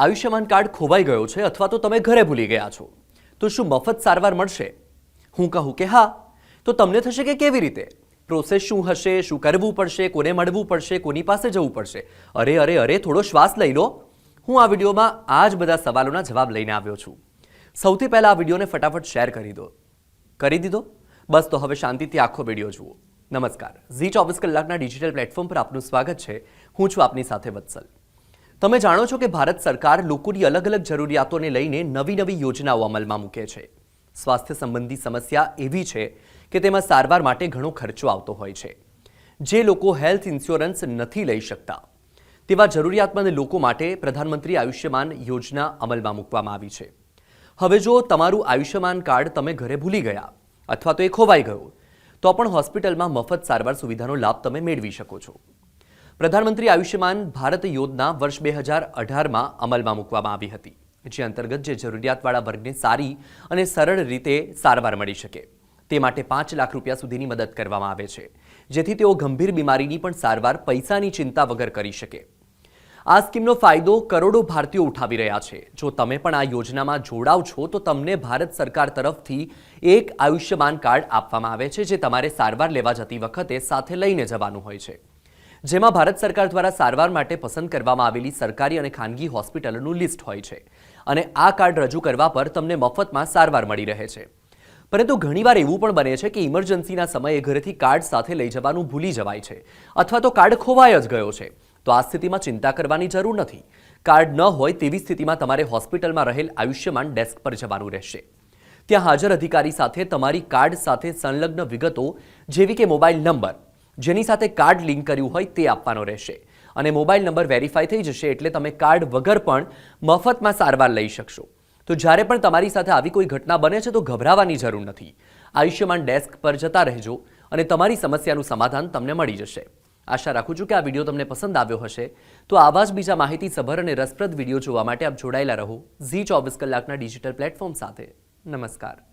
Ayushman card ખોવાઈ ગયો છે અથવા તો તમે ઘરે ભૂલી ગયા છો. તો શું મફત સારવાર મળશે? હું કહું કે હા. તો તમને થશે કે કેવી રીતે? પ્રોસેસ શું હશે? શું કરવું પડશે? કોને મળવું પડશે? કોની પાસે જવું પડશે? અરે અરે અરે, થોડો શ્વાસ લઈ લો. હું આ વિડીયોમાં આ જ બધા સવાલોના જવાબ લઈને આવ્યો છું. સૌથી પહેલાં આ વિડીયોને ફટાફટ શેર કરી દો. કરી દીધો? બસ, તો હવે શાંતિથી આખો વીડિયો જુઓ. નમસ્કાર. ઝી ચોવીસ કલાકના ડિજિટલ પ્લેટફોર્મ પર આપનું સ્વાગત છે. હું છું આપની સાથે વત્સલ. તમે જાણો છો કે ભારત સરકાર લોકોની અલગ અલગ જરૂરિયાતોને લઈને નવી નવી યોજનાઓ અમલમાં મૂકે છે. સ્વાસ્થ્ય સંબંધી સમસ્યા એવી છે કે તેમાં સારવાર માટે ઘણો ખર્ચો આવતો હોય છે. જે લોકો હેલ્થ ઇન્સ્યોરન્સ નથી લઈ શકતા, તેવા જરૂરિયાતમંદ લોકો માટે પ્રધાનમંત્રી આયુષ્યમાન યોજના અમલમાં મૂકવામાં આવી છે. હવે જો તમારું આયુષ્યમાન કાર્ડ તમે ઘરે ભૂલી ગયા અથવા તો એ ખોવાઈ ગયું, તો પણ હોસ્પિટલમાં મફત સારવાર સુવિધાનો લાભ તમે મેળવી શકો છો. પ્રધાનમંત્રી આયુષ્યમાન ભારત યોજના વર્ષ બે હજાર અઢારમાં અમલમાં મૂકવામાં આવી હતી, જે અંતર્ગત જે જરૂરિયાતવાળા વર્ગને સારી અને સરળ રીતે સારવાર મળી શકે. તે માટે પાંચ લાખ રૂપિયા સુધીની મદદ કરવામાં આવે છે, જેથી તેઓ ગંભીર બીમારીની પણ સારવાર પૈસાની ચિંતા વગર કરી શકે. આ સ્કીમનો ફાયદો કરોડો ભારતીયો ઉઠાવી રહ્યા છે. જો તમે પણ આ યોજનામાં જોડાવ છો, તો તમને ભારત સરકાર તરફથી એક આયુષ્યમાન કાર્ડ આપવામાં આવે છે, જે તમારે સારવાર લેવા જતી વખતે સાથે લઈને જવાનું હોય છે. જેમાં ભારત સરકાર દ્વારા સારવાર માટે પસંદ કરવામાં આવેલી સરકારી અને ખાનગી હોસ્પિટલોનું લિસ્ટ હોય છે. અને આ કાર્ડ રજૂ કરવા પર તમને મફતમાં સારવાર મળી રહે છે. પરંતુ ઘણીવાર એવું પણ બને છે કે ઇમરજન્સીના સમયે ઘરેથી કાર્ડ સાથે લઈ જવાનું ભૂલી જવાય છે અથવા તો કાર્ડ ખોવાય જ ગયો છે. તો આ સ્થિતિમાં ચિંતા કરવાની જરૂર નથી. કાર્ડ ન હોય તેવી સ્થિતિમાં તમારે હોસ્પિટલમાં રહેલ આયુષ્યમાન ડેસ્ક પર જવાનું રહેશે. ત્યાં હાજર અધિકારી સાથે તમારી કાર્ડ સાથે સંલગ્ન વિગતો જેવી કે મોબાઈલ નંબર જેની સાથે કાર્ડ લિંક કર્યું હોય તે આપવાનો રહેશે. અને મોબાઈલ નંબર વેરીફાઈ થઈ જશે એટલે તમે કાર્ડ વગર પણ મફતમાં સારવાર લઈ શકશો. તો જ્યારે પણ તમારી સાથે આવી કોઈ ઘટના બને છે તો ગભરાવાની જરૂર નથી. આયુષ્યમાન ડેસ્ક પર જતા રહેજો અને તમારી સમસ્યાનું સમાધાન તમને મળી જશે. આશા રાખું છું કે આ વીડિયો તમને પસંદ આવ્યો હશે. તો આવા જ બીજા માહિતી સભર અને રસપ્રદ વીડિયો જોવા માટે આપ જોડાયેલા રહો ઝી ચોવીસ કલાકના ડિજિટલ પ્લેટફોર્મ સાથે. નમસ્કાર.